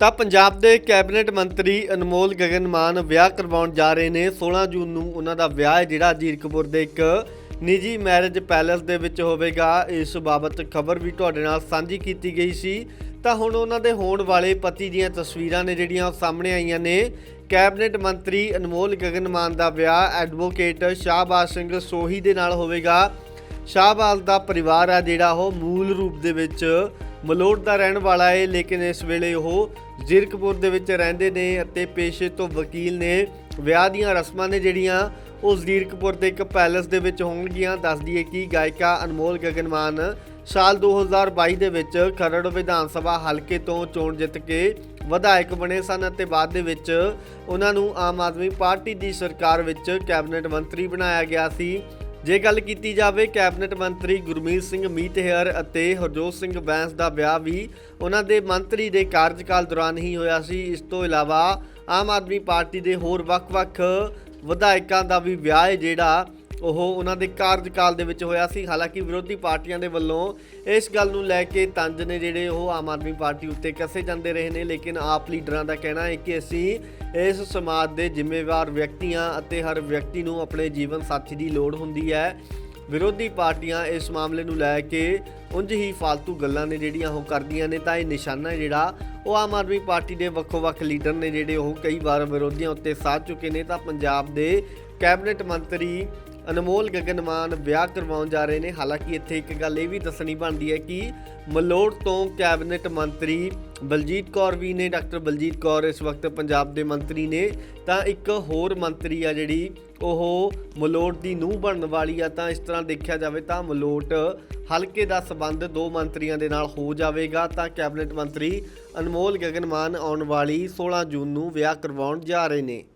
ਤਾਂ ਪੰਜਾਬ ਦੇ ਕੈਬਨਿਟ ਮੰਤਰੀ ਅਨਮੋਲ ਗਗਨ ਮਾਨ ਵਿਆਹ ਕਰਵਾਉਣ ਜਾ ਰਹੇ ਨੇ। 16 ਜੂਨ ਨੂੰ ਉਹਨਾਂ ਦਾ ਵਿਆਹ ਹੈ, ਜਿਹੜਾ ਜੀਰਕਪੁਰ ਦੇ ਇੱਕ ਨਿੱਜੀ ਮੈਰਿਜ ਪੈਲੇਸ ਦੇ ਵਿੱਚ ਹੋਵੇਗਾ। ਇਸ ਬਾਬਤ ਖਬਰ ਵੀ ਤੁਹਾਡੇ ਨਾਲ ਸਾਂਝੀ ਕੀਤੀ ਗਈ ਸੀ। ਤਾਂ ਹੁਣ ਉਹਨਾਂ ਦੇ ਹੋਣ ਵਾਲੇ ਪਤੀ ਦੀਆਂ ਤਸਵੀਰਾਂ ਨੇ ਜਿਹੜੀਆਂ ਉਹ ਸਾਹਮਣੇ ਆਈਆਂ ਨੇ। ਕੈਬਨਿਟ ਮੰਤਰੀ ਅਨਮੋਲ ਗਗਨ ਮਾਨ ਦਾ ਵਿਆਹ ਐਡਵੋਕੇਟ ਸ਼ਾਹਬਾਜ਼ ਸਿੰਘ ਸੋਹੀ ਦੇ ਨਾਲ ਹੋਵੇਗਾ। ਸ਼ਾਹਬਾਜ਼ ਦਾ ਪਰਿਵਾਰ ਆ ਜਿਹੜਾ ਉਹ ਮੂਲ ਰੂਪ ਦੇ ਵਿੱਚ ਮਲੋਟ ਦਾ ਰਹਿਣ ਵਾਲਾ ਹੈ ਲੇਕਿਨ ਇਸ ਵੇਲੇ ਉਹ ਜ਼ਿਰਕਪੁਰ ਦੇ ਵਿੱਚ ਰਹਿੰਦੇ ਨੇ ਅਤੇ ਪੇਸ਼ੇ ਤੋਂ ਵਕੀਲ ਨੇ ਵਿਆਹ ਦੀਆਂ ਰਸਮਾਂ ਨੇ ਜਿਹੜੀਆਂ ਉਹ ਜ਼ੀਰਕਪੁਰ ਦੇ ਇੱਕ ਪੈਲੇਸ ਦੇ ਵਿੱਚ ਹੋਣਗੀਆਂ। ਦੱਸ ਦਈਏ ਕਿ ਗਾਇਕਾ ਅਨਮੋਲ ਗਗਨਮਾਨ ਸਾਲ 2022 ਦੇ ਵਿੱਚ ਖਰੜ ਵਿਧਾਨ ਸਭਾ ਹਲਕੇ ਤੋਂ ਚੋਣ ਜਿੱਤ ਕੇ ਵਿਧਾਇਕ ਬਣੇ ਸਨ ਅਤੇ ਬਾਅਦ ਦੇ ਵਿੱਚ ਉਹਨਾਂ ਨੂੰ ਆਮ ਆਦਮੀ ਪਾਰਟੀ ਦੀ ਸਰਕਾਰ ਵਿੱਚ ਕੈਬਨਿਟ ਮੰਤਰੀ ਬਣਾਇਆ ਗਿਆ ਸੀ। ਜੇ ਗੱਲ ਕੀਤੀ ਜਾਵੇ ਕੈਬਨਿਟ ਮੰਤਰੀ ਗੁਰਮੀਤ ਸਿੰਘ ਮੀਤਹਿਰ ਅਤੇ ਹਰਜੋਤ ਸਿੰਘ ਬੈਂਸ ਦਾ ਵਿਆਹ ਵੀ ਉਹਨਾਂ ਦੇ ਮੰਤਰੀ ਦੇ ਕਾਰਜਕਾਲ ਦੌਰਾਨ ਹੀ ਹੋਇਆ ਸੀ, ਇਸ ਤੋਂ ਇਲਾਵਾ ਆਮ ਆਦਮੀ ਪਾਰਟੀ ਦੇ ਹੋਰ ਵੱਖ-ਵੱਖ ਵਿਧਾਇਕਾਂ ਦਾ ਵੀ ਵਿਆਹ ਹੈ ਜਿਹੜਾ ਉਹ ਉਹਨਾਂ ਦੇ ਕਾਰਜਕਾਲ ਦੇ ਵਿੱਚ ਹੋਇਆ ਸੀ। ਹਾਲਾਂਕਿ ਵਿਰੋਧੀ ਪਾਰਟੀਆਂ ਦੇ ਵੱਲੋਂ ਇਸ ਗੱਲ ਨੂੰ ਲੈ ਕੇ ਤੰਜ ਨੇ ਜਿਹੜੇ ਉਹ ਆਮ ਆਦਮੀ ਪਾਰਟੀ ਉੱਤੇ ਕੱਸੇ ਜਾਂਦੇ ਰਹੇ ਨੇ, ਲੇਕਿਨ ਆਪ ਲੀਡਰਾਂ ਦਾ ਕਹਿਣਾ ਹੈ ਕਿ ਅਸੀਂ ਇਸ ਸਮਾਜ ਦੇ ਜ਼ਿੰਮੇਵਾਰ ਵਿਅਕਤੀਆਂ ਅਤੇ ਹਰ ਵਿਅਕਤੀ ਨੂੰ ਆਪਣੇ ਜੀਵਨ ਸਾਥੀ ਦੀ ਲੋੜ ਹੁੰਦੀ ਹੈ। ਵਿਰੋਧੀ ਪਾਰਟੀਆਂ ਇਸ ਮਾਮਲੇ ਨੂੰ ਲੈ ਕੇ ਉਂਝ ਹੀ ਫालतू ਗੱਲਾਂ ਨੇ ਜਿਹੜੀਆਂ ਉਹ ਕਰਦੀਆਂ ਨੇ, ਤਾਂ ਇਹ ਨਿਸ਼ਾਨਾ ਜਿਹੜਾ ਉਹ ਆਮ ਆਦਮੀ ਪਾਰਟੀ ਦੇ ਵੱਖੋ-ਵੱਖ ਲੀਡਰ ਨੇ ਜਿਹੜੇ ਉਹ ਕਈ ਵਾਰ ਵਿਰੋਧੀਆਂ ਉੱਤੇ ਸਾਧ ਚੁੱਕੇ ਨੇ। ਤਾਂ ਪੰਜਾਬ ਦੇ ਕੈਬਨਿਟ ਮੰਤਰੀ ਅਨਮੋਲ ਗਗਨਮਾਨ ਵਿਆਹ ਕਰਵਾਉਣ ਜਾ ਰਹੇ ਨੇ। ਹਾਲਾਂਕਿ ਇੱਥੇ ਇੱਕ ਗੱਲ ਇਹ ਵੀ ਦੱਸਣੀ ਬਣਦੀ ਹੈ ਕਿ ਮਲੋਟ ਤੋਂ ਕੈਬਨਿਟ ਮੰਤਰੀ ਬਲਜੀਤ ਕੌਰ ਵੀ ਨੇ, ਡਾਕਟਰ ਬਲਜੀਤ ਕੌਰ ਇਸ ਵਕਤ ਪੰਜਾਬ ਦੇ ਮੰਤਰੀ ਨੇ। ਤਾਂ ਇੱਕ ਹੋਰ ਮੰਤਰੀ ਆ ਜਿਹੜੀ, ਉਹ ਮਲੋਟ ਦੀ ਨੂੰਹ ਬਣਨ ਵਾਲੀ ਆ। ਤਾਂ ਇਸ ਤਰ੍ਹਾਂ ਦੇਖਿਆ ਜਾਵੇ ਤਾਂ ਮਲੋਟ ਹਲਕੇ ਦਾ ਸਬੰਧ ਦੋ ਮੰਤਰੀਆਂ ਦੇ ਨਾਲ ਹੋ ਜਾਵੇਗਾ। ਤਾਂ ਕੈਬਨਿਟ ਮੰਤਰੀ ਅਨਮੋਲ ਗਗਨਮਾਨ ਆਉਣ ਵਾਲੀ 16 ਜੂਨ ਨੂੰ ਵਿਆਹ ਕਰਵਾਉਣ ਜਾ ਰਹੇ ਨੇ।